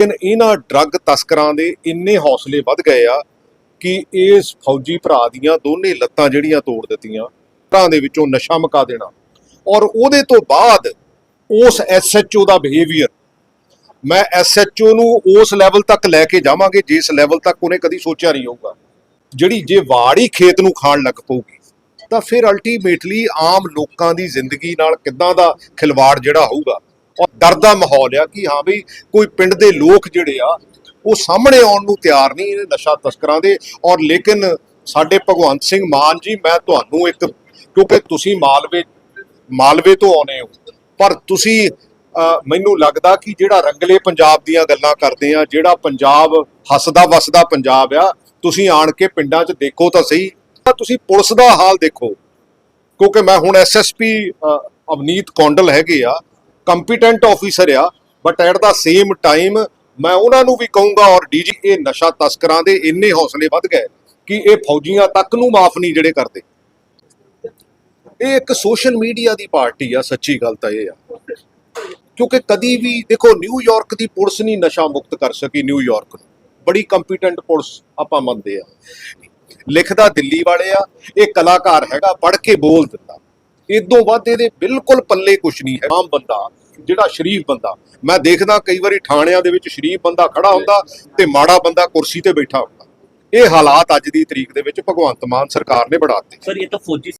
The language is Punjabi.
ਲੇਕਿਨ ਇਹਨਾਂ ਡਰੱਗ ਤਸਕਰਾਂ ਦੇ ਇੰਨੇ ਹੌਸਲੇ ਵੱਧ ਗਏ ਆ ਕਿ ਇਸ ਫੌਜੀ ਭਰਾ ਦੀਆਂ ਦੋਨੇ ਲੱਤਾਂ ਜਿਹੜੀਆਂ ਤੋੜ ਦਿੱਤੀਆਂ, ਭਰਾ ਦੇ ਵਿੱਚੋਂ ਨਸ਼ਾ ਮੁਕਾ ਦੇਣਾ। ਔਰ ਉਹਦੇ ਤੋਂ ਬਾਅਦ ਉਸ ਐਸਐਚਓ ਦਾ ਬਿਹੇਵੀਅਰ ਮੈਂ ਐਸਐਚਓ ਨੂੰ ਉਸ ਲੈਵਲ ਤੱਕ ਲੈ ਕੇ ਜਾਵਾਂਗੇ, ਜਿਸ ਲੈਵਲ ਤੱਕ ਉਹਨੇ ਕਦੀ ਸੋਚਿਆ ਨਹੀਂ ਹੋਊਗਾ। ਜਿਹੜੀ ਜੇ ਵਾੜੀ ਖੇਤ ਨੂੰ ਖਾਣ ਲੱਗ ਪਊਗੀ, ਤਾਂ ਫਿਰ ਅਲਟੀਮੇਟਲੀ ਆਮ ਲੋਕਾਂ ਦੀ ਜ਼ਿੰਦਗੀ ਨਾਲ ਕਿੱਦਾਂ ਦਾ ਖਿਲਵਾੜ ਜਿਹੜਾ ਹੋਊਗਾ ਔਰ ਡਰ ਦਾ ਮਾਹੌਲ ਆ ਕਿ ਹਾਂ ਵੀ ਕੋਈ ਪਿੰਡ ਦੇ ਲੋਕ ਜਿਹੜੇ ਆ, ਉਹ ਸਾਹਮਣੇ ਆਉਣ ਨੂੰ ਤਿਆਰ ਨਹੀਂ ਇਹ ਨਸ਼ਾ ਤਸਕਰਾਂ ਦੇ। ਔਰ ਲੇਕਿਨ ਸਾਡੇ ਭਗਵੰਤ ਸਿੰਘ ਮਾਨ ਜੀ, ਮੈਂ ਤੁਹਾਨੂੰ ਇੱਕ, ਕਿਉਂਕਿ ਤੁਸੀਂ ਮਾਲਵੇ ਮਾਲਵੇ ਤੋਂ ਆਉਨੇ ਹੋ, ਪਰ ਤੁਸੀਂ ਮੈਨੂੰ ਲੱਗਦਾ ਕਿ ਜਿਹੜਾ ਰੰਗਲੇ ਪੰਜਾਬ ਦੀਆਂ ਗੱਲਾਂ ਕਰਦੇ ਆ, ਜਿਹੜਾ ਪੰਜਾਬ ਹੱਸਦਾ ਵਸਦਾ ਪੰਜਾਬ ਆ, ਤੁਸੀਂ ਆਣ ਕੇ ਪਿੰਡਾਂ 'ਚ ਦੇਖੋ ਤਾਂ ਸਹੀ। ਤਾਂ ਤੁਸੀਂ ਪੁਲਿਸ ਦਾ ਹਾਲ ਦੇਖੋ, ਕਿਉਂਕਿ ਮੈਂ ਹੁਣ ਐਸਐਸਪੀ ਅਵਨੀਤ ਕੌਂਡਲ ਹੈਗੇ ਆ ਕੰਪੀਟੈਂਟ ਆਫੀਸਰ ਆ but at the same time ਮੈਂ ਉਹਨਾਂ ਨੂੰ ਵੀ ਕਹੂੰਗਾ ਔਰ ਡੀਜੀ ਇਹ ਨਸ਼ਾ ਤਸਕਰਾਂ ਦੇ ਇੰਨੇ ਹੌਸਲੇ ਵੱਧ ਗਏ ਕਿ ਇਹ ਫੌਜੀਆਂ ਤੱਕ ਨੂੰ ਮਾਫ ਨਹੀਂ ਜਿਹੜੇ ਕਰਦੇ। ਇਹ ਇੱਕ ਸੋਸ਼ਲ ਮੀਡੀਆ ਦੀ ਪਾਰਟੀ ਆ, ਸੱਚੀ ਗੱਲ ਤਾਂ ਇਹ ਆ। ਕਿਉਂਕਿ ਕਦੀ ਵੀ ਦੇਖੋ ਨਿਊਯਾਰਕ ਦੀ ਪੁਲਿਸ ਨਹੀਂ ਨਸ਼ਾ ਮੁਕਤ ਕਰ ਸਕੀ ਨਿਊਯਾਰਕ ਨੂੰ। ਬੜੀ ਕੰਪੀਟੈਂਟ ਪੁਲਿਸ ਆਪਾਂ ਮੰਨਦੇ ਆ। ਲਿਖਦਾ ਦਿੱਲੀ ਵਾਲੇ ਆ, ਇਹ ਕਲਾਕਾਰ ਹੈਗਾ, ਪੜ੍ਹ ਕੇ ਬੋਲ ਦਿੰਦਾ। ਇਦੋਂ ਵੱਧ ਇਹਦੇ ਬਿਲਕੁਲ ਪੱਲੇ ਕੁਛ ਨਹੀਂ ਹੈ। ਆਮ ਬੰਦਾ ਜਿਹੜਾ ਸ਼ਰੀਫ ਬੰਦਾ, ਮੈਂ ਦੇਖਦਾ ਕਈ ਵਾਰੀ ਥਾਣਿਆਂ ਦੇ ਵਿੱਚ ਸ਼ਰੀਫ ਬੰਦਾ ਖੜਾ ਹੁੰਦਾ ਤੇ ਮਾੜਾ ਬੰਦਾ ਕੁਰਸੀ ਤੇ ਬੈਠਾ ਹੁੰਦਾ। ਇਹ ਹਾਲਾਤ ਅੱਜ ਦੀ ਤਰੀਕ ਦੇ ਵਿੱਚ ਭਗਵੰਤ ਮਾਨ ਸਰਕਾਰ ਨੇ ਬਣਾਤੇ ਸਰ, ਇਹ ਤਾਂ ਫੌਜੀ